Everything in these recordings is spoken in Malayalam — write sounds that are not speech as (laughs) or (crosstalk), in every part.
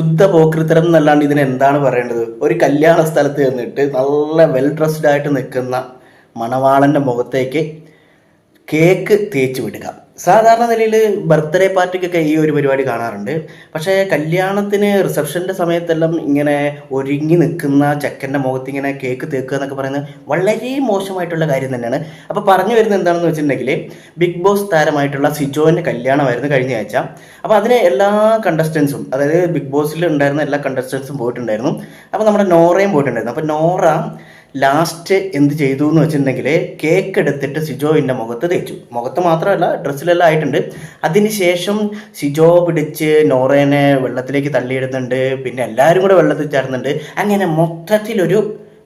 ശുദ്ധ പോക്കൃത്തരം എന്നല്ലാണ്ട് ഇതിന് എന്താണ് പറയേണ്ടത്? ഒരു കല്യാണ സ്ഥലത്ത് ചെന്നിട്ട് നല്ല വെൽ ഡ്രസ്ഡ് ആയിട്ട് നിൽക്കുന്ന മണവാളന്റെ മുഖത്തേക്ക് കേക്ക് തേച്ച് വിടുക. സാധാരണ നിലയിൽ ബർത്ത്ഡേ പാർട്ടിക്കൊക്കെ ഈ ഒരു പരിപാടി കാണാറുണ്ട്. പക്ഷേ കല്യാണത്തിന് റിസപ്ഷന്റെ സമയത്തെല്ലാം ഇങ്ങനെ ഒരുങ്ങി നിൽക്കുന്ന ചെക്കന്റെ മുഖത്ത് ഇങ്ങനെ കേക്ക് തേക്കുക എന്നൊക്കെ പറയുന്നത് വളരെ മോശമായിട്ടുള്ള കാര്യം തന്നെയാണ്. അപ്പോൾ പറഞ്ഞു വരുന്നത് എന്താണെന്ന് വെച്ചിട്ടുണ്ടെങ്കിൽ ബിഗ് ബോസ് താരമായിട്ടുള്ള സിജോന്റെ കല്യാണമായിരുന്നു കഴിഞ്ഞ ആഴ്ച. അപ്പോൾ അതിന് എല്ലാ കണ്ടസ്റ്റൻസും അതായത് ബിഗ് ബോസിൽ ഉണ്ടായിരുന്ന എല്ലാ കണ്ടസ്റ്റൻസും പോയിട്ടുണ്ടായിരുന്നു. അപ്പോൾ നമ്മുടെ നോറയും പോയിട്ടുണ്ടായിരുന്നു. അപ്പോൾ നോറ ലാസ്റ്റ് എന്ത് ചെയ്തു എന്ന് വെച്ചിട്ടുണ്ടെങ്കിൽ കേക്ക് എടുത്തിട്ട് സിജോവിന്റെ മുഖത്ത് തേച്ചു. മുഖത്ത് മാത്രമല്ല ഡ്രസ്സിലെല്ലാം ആയിട്ടുണ്ട്. അതിനുശേഷം സിജോ പിടിച്ച് നോറേനെ വെള്ളത്തിലേക്ക് തള്ളിയിടുന്നുണ്ട്. പിന്നെ എല്ലാവരും കൂടെ വെള്ളത്തിൽ ചേർന്നുണ്ട്. അങ്ങനെ മൊത്തത്തിലൊരു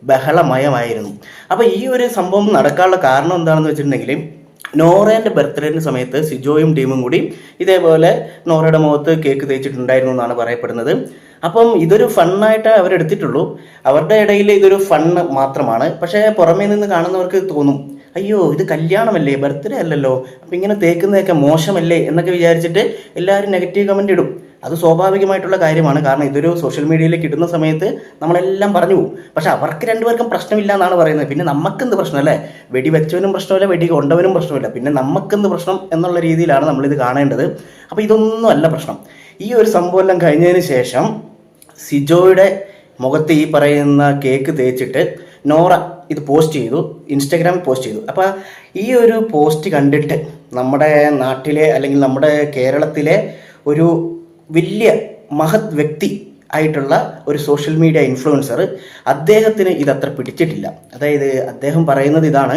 ബഹളമയമായിരുന്നു. അപ്പോൾ ഈ ഒരു സംഭവം നടക്കാനുള്ള കാരണം എന്താണെന്ന് വെച്ചിട്ടുണ്ടെങ്കിൽ നോറേന്റെ ബർത്ത്ഡേന്റെ സമയത്ത് സിജോയും ടീമും കൂടി ഇതേപോലെ നോറയുടെ മുഖത്ത് കേക്ക് തേച്ചിട്ടുണ്ടായിരുന്നു എന്നാണ് പറയപ്പെടുന്നത്. അപ്പം ഇതൊരു ഫണ്ണായിട്ട് അവരെടുത്തിട്ടുള്ളൂ. അവരുടെ ഇടയിൽ ഇതൊരു ഫണ്ണ് മാത്രമാണ്. പക്ഷേ പുറമേ നിന്ന് കാണുന്നവർക്ക് തോന്നും അയ്യോ ഇത് കല്യാണമല്ലേ? ബർത്ത്ഡേ അല്ലല്ലോ. അപ്പം ഇങ്ങനെ തേക്കുന്നതൊക്കെ മോശമല്ലേ? എന്നൊക്കെ വിചാരിച്ചിട്ട് എല്ലാവരും നെഗറ്റീവ് കമന്റ് ഇടും. അത് സ്വാഭാവികമായിട്ടുള്ള കാര്യമാണ്. കാരണം ഇതൊരു സോഷ്യൽ മീഡിയയിൽ കിട്ടുന്ന സമയത്ത് നമ്മളെല്ലാം പറഞ്ഞു പോകും. പക്ഷെ അവർക്ക് രണ്ടുപേർക്കും പ്രശ്നമില്ല എന്നാണ് പറയുന്നത്. പിന്നെ നമുക്കെന്ത് പ്രശ്നമല്ലേ വെടി വെച്ചവനും പ്രശ്നമില്ല വെടി കൊണ്ടവനും പ്രശ്നമില്ല. പിന്നെ നമുക്കെന്ത് പ്രശ്നം എന്നുള്ള രീതിയിലാണ് നമ്മളിത് കാണേണ്ടത്. അപ്പോൾ ഇതൊന്നും അല്ല പ്രശ്നം. ഈ ഒരു സംഭവം എല്ലാം കഴിഞ്ഞതിന് ശേഷം സിജോയുടെ മുഖത്ത് ഈ പറയുന്ന കേക്ക് തേച്ചിട്ട് നോറ ഇത് പോസ്റ്റ് ചെയ്തു. ഇൻസ്റ്റാഗ്രാമിൽ പോസ്റ്റ് ചെയ്തു. അപ്പോൾ ഈ ഒരു പോസ്റ്റ് കണ്ടിട്ട് നമ്മുടെ നാട്ടിലെ അല്ലെങ്കിൽ നമ്മുടെ കേരളത്തിലെ ഒരു വലിയ മഹത് വ്യക്തി ആയിട്ടുള്ള ഒരു സോഷ്യൽ മീഡിയ ഇൻഫ്ലുവൻസർ അദ്ദേഹത്തിന് ഇതത്ര പിടിച്ചിട്ടില്ല. അതായത് അദ്ദേഹം പറയുന്നത് ഇതാണ്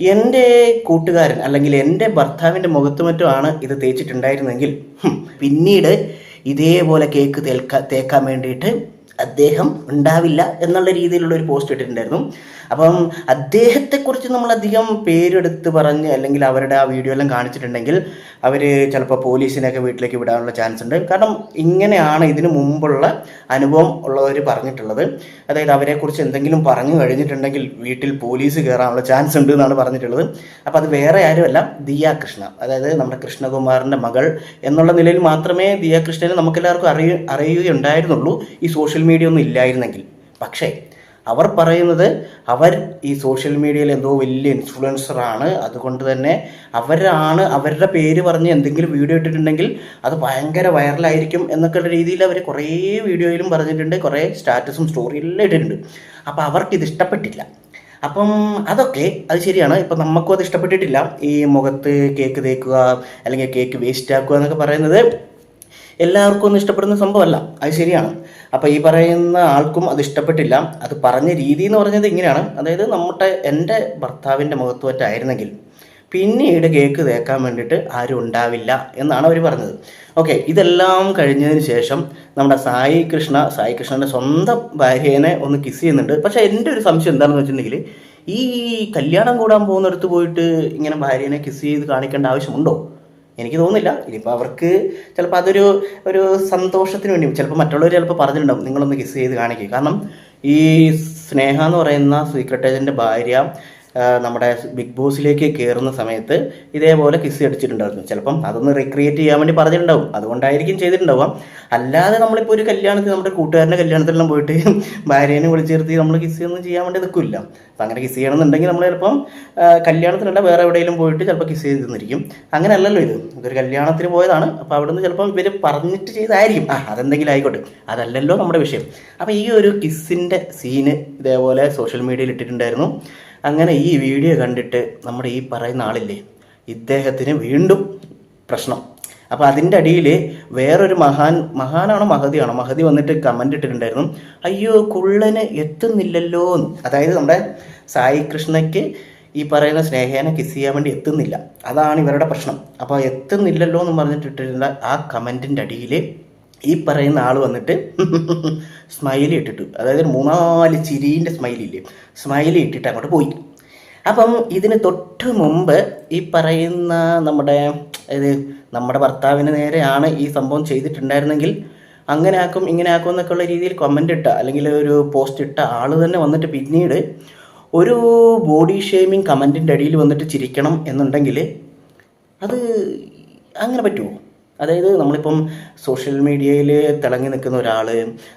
എന്റെ കൂട്ടുകാരൻ അല്ലെങ്കിൽ എന്റെ ഭർത്താവിന്റെ മുഖത്ത് മറ്റുമാണ് ഇത് തേച്ചിട്ടുണ്ടായിരുന്നെങ്കിൽ പിന്നീട് ഇതേപോലെ കേക്ക് തേക്കാൻ വേണ്ടിയിട്ട് അദ്ദേഹം ഉണ്ടാവില്ല എന്നുള്ള രീതിയിലുള്ള ഒരു പോസ്റ്റ് ഇട്ടിട്ടുണ്ടായിരുന്നു. അപ്പം അദ്ദേഹത്തെക്കുറിച്ച് നമ്മൾ അധികം പേരെടുത്ത് പറഞ്ഞ് അല്ലെങ്കിൽ അവരുടെ ആ വീഡിയോ എല്ലാം കാണിച്ചിട്ടുണ്ടെങ്കിൽ അവർ ചിലപ്പോൾ പോലീസിനെയൊക്കെ വീട്ടിലേക്ക് വിടാനുള്ള ചാൻസ് ഉണ്ട്. കാരണം ഇങ്ങനെയാണ് ഇതിനു മുമ്പുള്ള അനുഭവം ഉള്ളവർ പറഞ്ഞിട്ടുള്ളത്. അതായത് അവരെക്കുറിച്ച് എന്തെങ്കിലും പറഞ്ഞു കഴിഞ്ഞിട്ടുണ്ടെങ്കിൽ വീട്ടിൽ പോലീസ് കയറാനുള്ള ചാൻസ് ഉണ്ട് എന്നാണ് പറഞ്ഞിട്ടുള്ളത്. അപ്പോൾ അത് വേറെ ആരുമല്ല ദിയ കൃഷ്ണ. അതായത് നമ്മുടെ കൃഷ്ണകുമാറിന്റെ മകൾ എന്നുള്ള നിലയിൽ മാത്രമേ ദിയ കൃഷ്ണനെ നമുക്കെല്ലാവർക്കും അറിയ അറിയുകയുണ്ടായിരുന്നുള്ളൂ ഈ സോഷ്യൽ മീഡിയ ഒന്നും ഇല്ലായിരുന്നെങ്കിൽ. പക്ഷേ അവർ പറയുന്നത് അവർ ഈ സോഷ്യൽ മീഡിയയിൽ എന്തോ വലിയ ഇൻഫ്ലുവൻസറാണ് അതുകൊണ്ട് തന്നെ അവരാണ് അവരുടെ പേര് പറഞ്ഞ് എന്തെങ്കിലും വീഡിയോ ഇട്ടിട്ടുണ്ടെങ്കിൽ അത് ഭയങ്കര വൈറലായിരിക്കും എന്നൊക്കെയുള്ള രീതിയിൽ അവർ കുറേ വീഡിയോയിലും പറഞ്ഞിട്ടുണ്ട് കുറേ സ്റ്റാറ്റസും സ്റ്റോറിയെല്ലാം ഇട്ടിട്ടുണ്ട്. അപ്പോൾ അവർക്ക് ഇത് ഇഷ്ടപ്പെട്ടില്ല. അപ്പം അതൊക്കെ അത് ശരിയാണ്. ഇപ്പം നമുക്കും അത് ഇഷ്ടപ്പെട്ടിട്ടില്ല. ഈ മുഖത്ത് കേക്ക് തേക്കുക അല്ലെങ്കിൽ കേക്ക് വേസ്റ്റ് ആക്കുക എന്നൊക്കെ പറയുന്നത് എല്ലാവർക്കും ഒന്നും ഇഷ്ടപ്പെടുന്ന സംഭവമല്ല. അത് ശരിയാണ്. അപ്പോൾ ഈ പറയുന്ന ആൾക്കും അത് ഇഷ്ടപ്പെട്ടില്ല. അത് പറഞ്ഞ രീതി എന്ന് പറഞ്ഞത് ഇങ്ങനെയാണ്. അതായത് നമ്മുടെ എന്റെ ഭർത്താവിന്റെ മുഖത്ത് പറ്റായിരുന്നെങ്കിൽ പിന്നീട് കേക്ക് തേക്കാൻ വേണ്ടിയിട്ട് ആരും ഉണ്ടാവില്ല എന്നാണ് അവർ പറഞ്ഞത്. ഓക്കെ ഇതെല്ലാം കഴിഞ്ഞതിന് ശേഷം നമ്മുടെ സായി കൃഷ്ണ സായി കൃഷ്ണന്റെ സ്വന്തം ഭാര്യേനെ ഒന്ന് കിസ് ചെയ്യുന്നുണ്ട്. പക്ഷേ എന്റെ ഒരു സംശയം എന്താണെന്ന് വെച്ചിട്ടുണ്ടെങ്കിൽ ഈ കല്യാണം കൂടാൻ പോകുന്നിടത്ത് പോയിട്ട് ഇങ്ങനെ ഭാര്യേനെ കിസ് ചെയ്ത് കാണിക്കേണ്ട ആവശ്യമുണ്ടോ? എനിക്ക് തോന്നുന്നില്ല. ഇനിയിപ്പോൾ അവർക്ക് ചിലപ്പോൾ അതൊരു ഒരു സന്തോഷത്തിന് വേണ്ടി ചിലപ്പോൾ മറ്റുള്ളവർ ചിലപ്പോൾ പറഞ്ഞിട്ടുണ്ടാവും നിങ്ങളൊന്ന് കിസ് ചെയ്ത് കാണിക്കുക കാരണം ഈ സ്നേഹ എന്ന് പറയുന്ന സീക്രട്ട് ഏജന്റെ ഭാര്യ നമ്മുടെ ബിഗ് ബോസിലേക്ക് കയറുന്ന സമയത്ത് ഇതേപോലെ കിസ് അടിച്ചിട്ടുണ്ടായിരുന്നു. ചിലപ്പം അതൊന്ന് റീക്രിയേറ്റ് ചെയ്യാൻ വേണ്ടി പറഞ്ഞിട്ടുണ്ടാവും. അതുകൊണ്ടായിരിക്കും ചെയ്തിട്ടുണ്ടാവുക. അല്ലാതെ നമ്മളിപ്പോൾ ഒരു കല്യാണത്തിൽ നമ്മുടെ കൂട്ടുകാരന്റെ കല്യാണത്തിലെല്ലാം പോയിട്ട് (laughs) ഭാര്യേനെ വിളിച്ചു നിർത്തി നമ്മൾ കിസ് ഒന്നും ചെയ്യാൻ വേണ്ടി നിൽക്കില്ല. അപ്പം അങ്ങനെ കിസ് ചെയ്യണമെന്നുണ്ടെങ്കിൽ നമ്മൾ ചിലപ്പം കല്യാണത്തിനല്ല വേറെ എവിടെയെങ്കിലും പോയിട്ട് ചിലപ്പോൾ കിസ് ചെയ്ത് നിന്നിരിക്കും അങ്ങനെ അല്ലല്ലോ ഇത്. ഇതൊരു കല്യാണത്തിന് പോയതാണ്. അപ്പോൾ അവിടുന്ന് ചിലപ്പം ഇവർ പറഞ്ഞിട്ട് ചെയ്തായിരിക്കും. ആ അതെന്തെങ്കിലും ആയിക്കോട്ടെ. അതല്ലല്ലോ നമ്മുടെ വിഷയം. അപ്പോൾ ഈ ഒരു കിസ്സിന്റെ സീന് ഇതേപോലെ സോഷ്യൽ മീഡിയയിൽ ഇട്ടിട്ടുണ്ടായിരുന്നു. അങ്ങനെ ഈ വീഡിയോ കണ്ടിട്ട് നമ്മുടെ ഈ പറയുന്ന ആളില്ലേ ഇദ്ദേഹത്തിന് വീണ്ടും പ്രശ്നം. അപ്പോൾ അതിന്റെ അടിയിൽ വേറൊരു മഹാൻ മഹാനാണോ മഹതിയാണോ? മഹതി വന്നിട്ട് കമന്റ് ഇട്ടിട്ടുണ്ടായിരുന്നു അയ്യോ കുള്ളന് എത്തുന്നില്ലല്ലോ. എന്ന് അതായത് നമ്മുടെ സായി കൃഷ്ണയ്ക്ക് ഈ പറയുന്ന സ്നേഹേനെ കിസ് ചെയ്യാൻ വേണ്ടി എത്തുന്നില്ല. അതാണ് ഇവരുടെ പ്രശ്നം. അപ്പോൾ എത്തുന്നില്ലല്ലോ എന്ന് പറഞ്ഞിട്ടിട്ടുള്ള ആ കമന്റിന്റെ അടിയിൽ ഈ പറയുന്ന ആൾ വന്നിട്ട് (laughs) സ്മൈലി ഇട്ടിട്ട്. അതായത് മൂന്നാൽ ചിരീന്റെ സ്മൈലില്ലേ സ്മൈലി ഇട്ടിട്ട് അങ്ങോട്ട് പോയി. അപ്പം ഇതിന് തൊട്ട് മുമ്പ് ഈ പറയുന്ന നമ്മുടെ ഇത് നമ്മുടെ ഭർത്താവിന് നേരെയാണ് ഈ സംഭവം ചെയ്തിട്ടുണ്ടായിരുന്നെങ്കിൽ അങ്ങനെ ആക്കും ഇങ്ങനെ ആക്കും എന്നൊക്കെ ഉള്ള രീതിയിൽ കമന്റ് ഇട്ട അല്ലെങ്കിൽ ഒരു പോസ്റ്റ് ഇട്ട ആൾ തന്നെ വന്നിട്ട് പിന്നീട് ഒരു ബോഡി ഷേമിങ് കമന്റിന്റെ അടിയിൽ വന്നിട്ട് ചിരിക്കണം എന്നുണ്ടെങ്കിൽ അത് അങ്ങനെ പറ്റുമോ അതായത് നമ്മളിപ്പം സോഷ്യൽ മീഡിയയിൽ തിളങ്ങി നിൽക്കുന്ന ഒരാൾ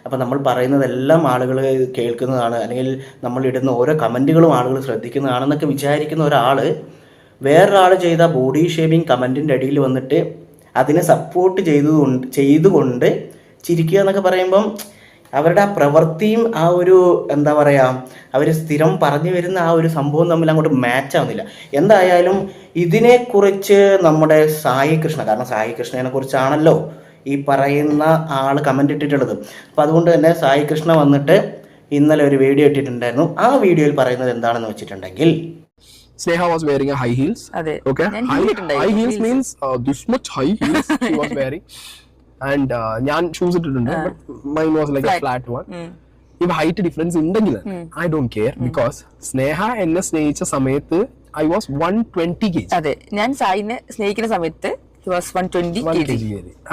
അപ്പം നമ്മൾ പറയുന്നതെല്ലാം ആളുകൾ കേൾക്കുന്നതാണ് അല്ലെങ്കിൽ നമ്മൾ ഇടുന്ന ഓരോ കമന്റുകളും ആളുകൾ ശ്രദ്ധിക്കുന്നതാണെന്നൊക്കെ വിചാരിക്കുന്ന ഒരാൾ വേറൊരാൾ ചെയ്ത ബോഡി ഷേപ്പിംഗ് കമന്റിന്റെ അടിയിൽ വന്നിട്ട് അതിനെ സപ്പോർട്ട് ചെയ്തുകൊണ്ട് ചെയ്തുകൊണ്ട് ചിരിക്കുക എന്നൊക്കെ പറയുമ്പം അവരുടെ ആ പ്രവൃത്തിയും ആ ഒരു എന്താ പറയുക അവർ സ്ഥിരം പറഞ്ഞു വരുന്ന ആ ഒരു സംഭവം തമ്മിൽ അങ്ങോട്ട് മാച്ച് ആവുന്നില്ല എന്തായാലും ഇതിനെക്കുറിച്ച് നമ്മുടെ സായി കൃഷ്ണ കാരണം സായി കൃഷ്ണനെ കുറിച്ചാണല്ലോ ഈ പറയുന്ന ആൾ കമന്റ് ഇട്ടിട്ടുള്ളത് അപ്പം അതുകൊണ്ട് തന്നെ സായി കൃഷ്ണ വന്നിട്ട് ഇന്നലെ ഒരു വീഡിയോ ഇട്ടിട്ടുണ്ടായിരുന്നു ആ വീഡിയോയിൽ പറയുന്നത് എന്താണെന്ന് വെച്ചിട്ടുണ്ടെങ്കിൽ Sneha was wearing a high heels. അതെ Okay. ഞാൻ High, heel ഇട്ടിട്ടുണ്ടായിരുന്നു. high heels Heels. (laughs) means uh, ഞാൻ ഷൂസ് ഇട്ടിട്ടുണ്ട് but mine was like a Flat. Flat one ഇവ ഹൈറ്റ് ഡിഫറൻസ് ഉണ്ടെങ്കിൽ I don't care because Sneha എന്നെ സ്നേഹിച്ച സമയത്ത് I was one twenty K അതെ ഞാൻ സായിനെ സ്നേഹിക്കുന്ന സമയത്ത്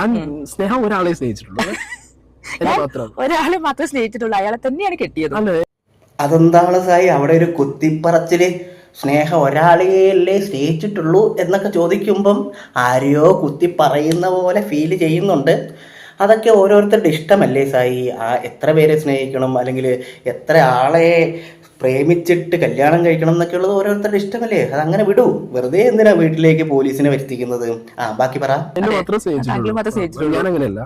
ആൻഡ് സ്നേഹ ഒരാളെ സ്നേഹിച്ചിട്ടുള്ളൂ. (laughs) ഒരാളെ മാത്രമേ സ്നേഹിച്ചിട്ടുള്ളൂ അയാളെ തന്നെയാണ് കെട്ടിയത്. അതെന്താണ് സായി അവിടെ ഒരു കുത്തിപ്പറച്ചിൽ സ്നേഹം ഒരാളെയല്ലേ സ്നേഹിച്ചിട്ടുള്ളൂ എന്നൊക്കെ ചോദിക്കുമ്പം ആരെയോ കുത്തി പറയുന്ന പോലെ ഫീൽ ചെയ്യുന്നുണ്ട്. അതൊക്കെ ഓരോരുത്തരുടെ ഇഷ്ടമല്ലേ സായി? ആ എത്ര പേരെ സ്നേഹിക്കണം? അല്ലെങ്കിൽ എത്ര ആളെ പ്രേമിച്ചിട്ട് കല്യാണം കഴിക്കണം എന്നൊക്കെ ഉള്ളത് ഓരോരുത്തരുടെ ഇഷ്ടമല്ലേ? അത് അങ്ങനെ വിടൂ. വെറുതെ എന്തിനാ വീട്ടിലേക്ക് പോലീസിനെ വരുത്തിക്കുന്നത്? ആ ബാക്കി പറ. ഞാൻ അങ്ങനെയല്ല.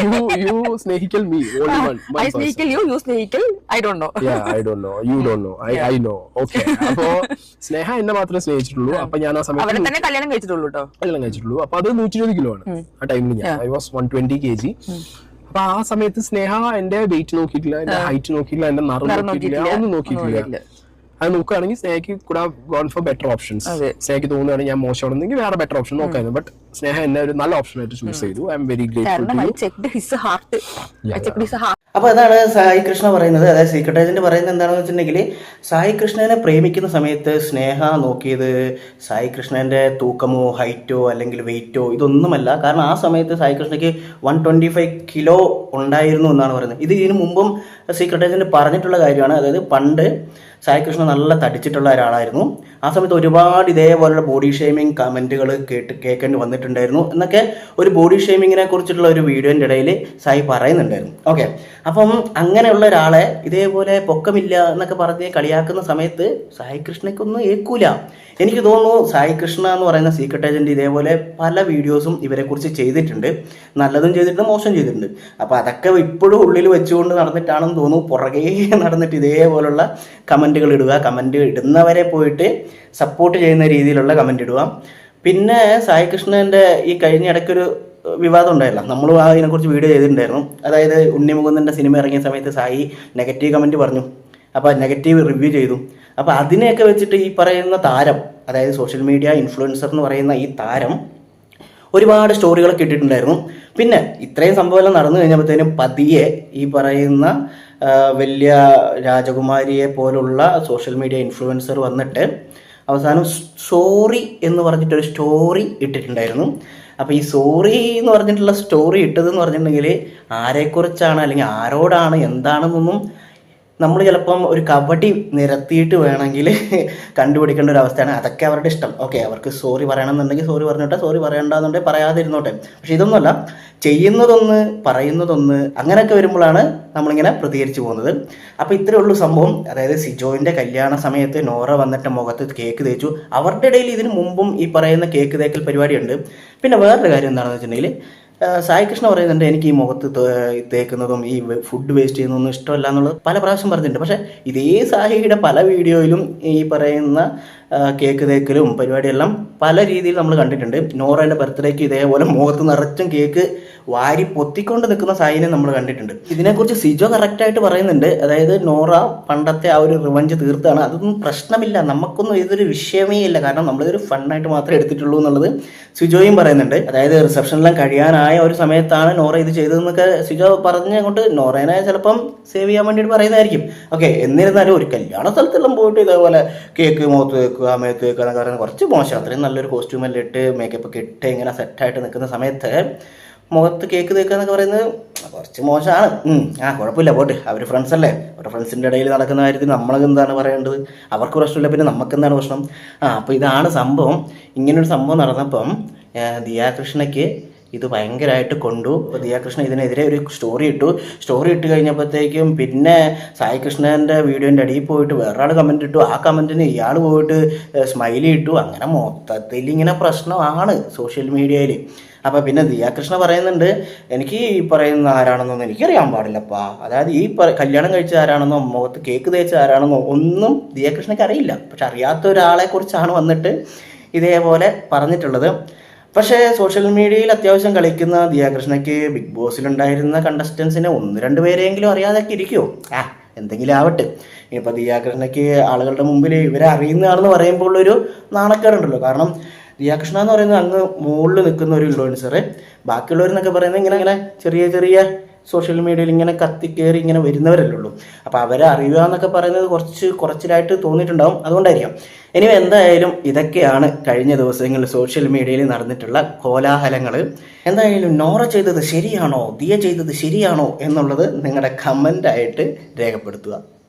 യു യു സ്നേഹിക്കൽ മീ ഓൺലി വൺ ഐ സ്നേഹിക്കൽ you you സ്നേഹിക്കൽ I don't know yeah i don't know. You don't know. I i know. Okay. അപ്പോ സ്നേഹ എന്നെ മാത്രമേ സ്നേഹിച്ചിട്ടുള്ളൂ. അപ്പൊ ഞാൻ ആ അവരെ സമയത്ത് തന്നെ കല്യാണം കഴിച്ചിട്ടുള്ളൂ കേട്ടോ കല്യാണം കഴിച്ചിട്ടുള്ളൂ. അപ്പൊ അത് നൂറ്റി ഇരുപത് കിലോ ആണ് ആ ടൈമിൽ ഞാൻ. I was one twenty K G അപ്പൊ ആ സമയത്ത് സ്നേഹ എന്റെ വെയിറ്റ് നോക്കിയിട്ടില്ല എന്റെ ഹൈറ്റ് നോക്കിയിട്ടില്ല എന്റെ നിറം നോക്കിയിട്ടില്ല. ഒന്നും നോക്കിയിട്ടില്ല. അത് നോക്കുകയാണെങ്കിൽ സ്നേഹയ്ക്ക് കൂടെ ഗോൺ ഫോർ ബെറ്റർ ഓപ്ഷൻസ് സ്നേഹയ്ക്ക് തോന്നുകയാണെങ്കിൽ ഞാൻ മോശമാണെന്നെങ്കിൽ വേറെ ബെറ്റർ ഓപ്ഷൻ നോക്കായിരുന്നു. ബട്ട് സ്നേഹ എന്നെ ഒരു നല്ല ഓപ്ഷൻ ആയിട്ട് ചൂസ് ചെയ്തു. ഐ എം വെരി ഗ്രേറ്റ്ഫുൾ അപ്പോൾ അതാണ് സായി കൃഷ്ണ പറയുന്നത്. അതായത് സീക്രട്ട് ഏജന്റ് പറയുന്നത് എന്താണെന്ന് വെച്ചിട്ടുണ്ടെങ്കിൽ സായി കൃഷ്ണനെ പ്രേമിക്കുന്ന സമയത്ത് സ്നേഹ നോക്കിയത് സായി കൃഷ്ണന്റെ തൂക്കമോ ഹൈറ്റോ അല്ലെങ്കിൽ വെയിറ്റോ ഇതൊന്നുമല്ല. കാരണം ആ സമയത്ത് സായി കൃഷ്ണയ്ക്ക് വൺ ട്വന്റി ഫൈവ് കിലോ ഉണ്ടായിരുന്നു എന്നാണ് പറയുന്നത്. ഇത് ഇതിനു മുമ്പും സീക്രട്ട് ഏജന്റ് പറഞ്ഞിട്ടുള്ള കാര്യമാണ്. അതായത് പണ്ട് സായി കൃഷ്ണ നല്ല തടിച്ചിട്ടുള്ള ഒരാളായിരുന്നു. ആ സമയത്ത് ഒരുപാട് ഇതേപോലുള്ള ബോഡി ഷേമിംഗ് കമന്റുകൾ കേട്ട് കേൾക്കേണ്ടി വന്നിട്ടുണ്ടായിരുന്നു. എന്നൊക്കെ ഒരു ബോഡി ഷേമിങ്ങിനെ കുറിച്ചിട്ടുള്ള ഒരു വീഡിയോന്റെ ഇടയിൽ സായി പറയുന്നുണ്ടായിരുന്നു. ഓക്കെ അപ്പം അങ്ങനെയുള്ള ഒരാളെ ഇതേപോലെ പൊക്കമില്ല എന്നൊക്കെ പറഞ്ഞ് കളിയാക്കുന്ന സമയത്ത് സായി കൃഷ്ണയ്ക്കൊന്നും ഏൽക്കൂല. എനിക്ക് തോന്നുന്നു സായി കൃഷ്ണ എന്ന് പറയുന്ന സീക്രട്ട് ഏജന്റ് ഇതേപോലെ പല വീഡിയോസും ഇവരെക്കുറിച്ച് ചെയ്തിട്ടുണ്ട്. നല്ലതും ചെയ്തിട്ടുണ്ട് മോശം ചെയ്തിട്ടുണ്ട്. അപ്പോൾ അതൊക്കെ ഇപ്പോഴും ഉള്ളിൽ വെച്ചുകൊണ്ട് നടന്നിട്ടാണെന്ന് തോന്നുന്നു. പുറകെ നടന്നിട്ട് ഇതേപോലുള്ള കമന്റുകൾ ഇടുക. കമന്റ് ഇടുന്നവരെ പോയിട്ട് സപ്പോർട്ട് ചെയ്യുന്ന രീതിയിലുള്ള കമന്റ് ഇടുക. പിന്നെ സായി കൃഷ്ണന്റെ ഈ കഴിഞ്ഞ ഇടയ്ക്കൊരു വിവാദം ഉണ്ടായില്ല. നമ്മൾ അതിനെക്കുറിച്ച് വീഡിയോ ചെയ്തിട്ടുണ്ടായിരുന്നു. അതായത് ഉണ്ണിമുകുന്ദന്റെ സിനിമ ഇറങ്ങിയ സമയത്ത് സായി നെഗറ്റീവ് കമന്റ് പറഞ്ഞു. അപ്പോൾ നെഗറ്റീവ് റിവ്യൂ ചെയ്തു. അപ്പോൾ അതിനെയൊക്കെ വെച്ചിട്ട് ഈ പറയുന്ന താരം അതായത് സോഷ്യൽ മീഡിയ ഇൻഫ്ലുവൻസർ എന്ന് പറയുന്ന ഈ താരം ഒരുപാട് സ്റ്റോറികളൊക്കെ ഇട്ടിട്ടുണ്ടായിരുന്നു. പിന്നെ ഇത്രയും സംഭവമെല്ലാം നടന്നു കഴിഞ്ഞപ്പോഴത്തേനും പതിയെ ഈ പറയുന്ന വലിയ രാജകുമാരിയെ പോലുള്ള സോഷ്യൽ മീഡിയ ഇൻഫ്ലുവൻസർ വന്നിട്ട് അവസാനം സോറി എന്ന് പറഞ്ഞിട്ടൊരു സ്റ്റോറി ഇട്ടിട്ടുണ്ടായിരുന്നു. അപ്പോൾ ഈ സോറി എന്ന് പറഞ്ഞിട്ടുള്ള സ്റ്റോറി ഇട്ടതെന്ന് പറഞ്ഞിട്ടുണ്ടെങ്കിൽ ആരെക്കുറിച്ചാണ് അല്ലെങ്കിൽ ആരോടാണ് എന്താണെന്നൊന്നും നമ്മൾ ചിലപ്പം ഒരു കബഡി നിരത്തിയിട്ട് വേണമെങ്കിൽ (laughs) കണ്ടുപിടിക്കേണ്ട ഒരു അവസ്ഥയാണ്. അതൊക്കെ അവരുടെ ഇഷ്ടം. ഓക്കെ അവർക്ക് സോറി പറയണമെന്നുണ്ടെങ്കിൽ സോറി പറഞ്ഞോട്ടെ സോറി പറയണ്ടെന്നുണ്ടെങ്കിൽ പറയാതിരുന്നോട്ടെ. പക്ഷെ ഇതൊന്നുമല്ല. ചെയ്യുന്നതൊന്ന് പറയുന്നതൊന്ന് അങ്ങനെയൊക്കെ വരുമ്പോഴാണ് നമ്മളിങ്ങനെ പ്രതികരിച്ചു പോകുന്നത്. അപ്പോൾ ഇത്രയേ ഉള്ളൂ സംഭവം. അതായത് സിജോയിന്റെ കല്യാണ സമയത്ത് നോറ വന്നിട്ട് മുഖത്ത് കേക്ക് തേച്ചു. അവരുടെ ഇടയിൽ ഇതിനു മുമ്പും ഈ പറയുന്ന കേക്ക് തേക്കൽ പരിപാടിയുണ്ട്. പിന്നെ വേറൊരു കാര്യം എന്താണെന്ന് വെച്ചിട്ടുണ്ടെങ്കിൽ സായി കൃഷ്ണ പറയുന്നുണ്ട് എനിക്ക് ഈ മുഖത്ത് തേക്കുന്നതും ഈ ഫുഡ് വേസ്റ്റ് ചെയ്യുന്നതൊന്നും ഇഷ്ടമല്ല എന്നുള്ളത് പല പ്രാവശ്യം പറഞ്ഞിട്ടുണ്ട്. പക്ഷേ ഇതേ സാഹിയുടെ പല വീഡിയോയിലും ഈ പറയുന്ന കേക്ക് തേക്കലും പരിപാടിയെല്ലാം പല രീതിയിൽ നമ്മൾ കണ്ടിട്ടുണ്ട്. നോറയുടെ ബർത്ത്ഡേക്ക് ഇതേപോലെ മുഖത്ത് നിറച്ചും കേക്ക് വാരി പൊത്തിക്കൊണ്ട് നിൽക്കുന്ന സൈനെ നമ്മൾ കണ്ടിട്ടുണ്ട്. ഇതിനെക്കുറിച്ച് സിജോ കറക്റ്റായിട്ട് പറയുന്നുണ്ട്. അതായത് നോറ പണ്ടത്തെ ആ ഒരു റിവഞ്ച് തീർത്താണ്. അതൊന്നും പ്രശ്നമില്ല. നമുക്കൊന്നും ഇതൊരു വിഷയമേ ഇല്ല. കാരണം നമ്മളിതൊരു ഫണ്ണായിട്ട് മാത്രമേ എടുത്തിട്ടുള്ളൂ എന്നുള്ളത് സിജോയും പറയുന്നുണ്ട്. അതായത് റിസപ്ഷനെല്ലാം കഴിയാനായ ഒരു സമയത്താണ് നോറ ഇത് ചെയ്തതെന്നൊക്കെ സിജോ പറഞ്ഞുകൊണ്ട് നോറേനെ ചിലപ്പം സേവ് ചെയ്യാൻ വേണ്ടിയിട്ട് പറയുന്നതായിരിക്കും. ഓക്കെ എന്നിരുന്നാലും ഒരു കല്യാണ സ്ഥലത്തെല്ലാം പോയിട്ട് ഇതേപോലെ കേക്ക് മോത്ത് വെക്കുക മേത്ത് വെക്കുക എന്നൊക്കെ പറയുന്നത് കുറച്ച് മോശം. അത്രയും നല്ലൊരു കോസ്റ്റ്യൂമെല്ലാം ഇട്ട് മേക്കപ്പ് ഒക്കെ ഇട്ട് ഇങ്ങനെ സെറ്റായിട്ട് നിൽക്കുന്ന സമയത്ത് മുഖത്ത് കേക്ക് തേക്കുക എന്നൊക്കെ പറയുന്നത് കുറച്ച് മോശമാണ്. ആ കുഴപ്പമില്ല പോട്ടെ. അവർ ഫ്രണ്ട്സ് അല്ലേ? അവരുടെ ഫ്രണ്ട്സിന്റെ ഇടയിൽ നടക്കുന്ന കാര്യത്തിൽ നമ്മളൊക്കെ എന്താണ് പറയേണ്ടത്? അവർക്ക് പ്രശ്നമില്ല പിന്നെ നമുക്ക് എന്താണ് പ്രശ്നം? ആ അപ്പോൾ ഇതാണ് സംഭവം. ഇങ്ങനൊരു സംഭവം നടന്നപ്പം ദിയാ ദിയാകൃഷ്ണയ്ക്ക് ഇത് ഭയങ്കരമായിട്ട് കൊണ്ടു. അപ്പോൾ ദിയാകൃഷ്ണ ഇതിനെതിരെ ഒരു സ്റ്റോറി ഇട്ടു. സ്റ്റോറി ഇട്ട് കഴിഞ്ഞപ്പോഴത്തേക്കും പിന്നെ സായി കൃഷ്ണന്റെ വീഡിയോന്റെ അടിയിൽ പോയിട്ട് വേറൊരാൾ കമന്റ് ഇട്ടു. ആ കമന്റിന് ഇയാൾ പോയിട്ട് സ്മൈലി ഇട്ടു. അങ്ങനെ മൊത്തത്തിൽ ഇങ്ങനെ പ്രശ്നമാണ് സോഷ്യൽ മീഡിയയിൽ അപ്പോൾ പിന്നെ ദിയാകൃഷ്ണ പറയുന്നുണ്ട് എനിക്ക് ഈ പറയുന്ന ആരാണെന്നൊന്നും എനിക്കറിയാൻ പാടില്ലപ്പാ. അതായത് ഈ കല്യാണം കഴിച്ച ആരാണെന്നോ മുഖത്ത് കേക്ക് തേച്ച ആരാണെന്നോ ഒന്നും ദിയാകൃഷ്ണയ്ക്ക് അറിയില്ല. പക്ഷെ അറിയാത്ത ഒരാളെ കുറിച്ചാണ് വന്നിട്ട് ഇതേപോലെ പറഞ്ഞിട്ടുള്ളത്. പക്ഷേ സോഷ്യൽ മീഡിയയിൽ അത്യാവശ്യം കളിക്കുന്ന ദിയാകൃഷ്ണയ്ക്ക് ബിഗ് ബോസിലുണ്ടായിരുന്ന കണ്ടസ്റ്റൻസിനെ ഒന്ന് രണ്ട് പേരെങ്കിലും അറിയാതൊക്കെ ഇരിക്കുമോ ആ എന്തെങ്കിലും ആവട്ടെ. ഇനിയിപ്പോൾ ദിയാകൃഷ്ണയ്ക്ക് ആളുകളുടെ മുമ്പിൽ ഇവരെ അറിയുന്നതാണെന്ന് പറയുമ്പോൾ ഒരു നാണക്കേടുണ്ടല്ലോ. കാരണം ദിയാകൃഷ്ണ എന്ന് പറയുന്നത് അങ്ങ് മുകളിൽ നിൽക്കുന്ന ഒരു ഇൻഫ്ലുവൻസറ് ബാക്കിയുള്ളവരെന്നൊക്കെ പറയുന്നത് ഇങ്ങനെ ഇങ്ങനെ ചെറിയ ചെറിയ സോഷ്യൽ മീഡിയയിൽ ഇങ്ങനെ കത്തിക്കേറി ഇങ്ങനെ വരുന്നവരല്ലേ ഉള്ളൂ. അപ്പോൾ അവരെ അറിയുക എന്നൊക്കെ പറയുന്നത് കുറച്ച് കുറച്ചിലായിട്ട് തോന്നിയിട്ടുണ്ടാവും. അതുകൊണ്ടായിരിക്കാം. ഇനി എന്തായാലും ഇതൊക്കെയാണ് കഴിഞ്ഞ ദിവസങ്ങളിൽ സോഷ്യൽ മീഡിയയിൽ നടന്നിട്ടുള്ള കോലാഹലങ്ങൾ എന്തായാലും നോറ ചെയ്തത് ശരിയാണോ? ദിയ ചെയ്തത് ശരിയാണോ എന്നുള്ളത് നിങ്ങളുടെ കമന്റായിട്ട് രേഖപ്പെടുത്തുക.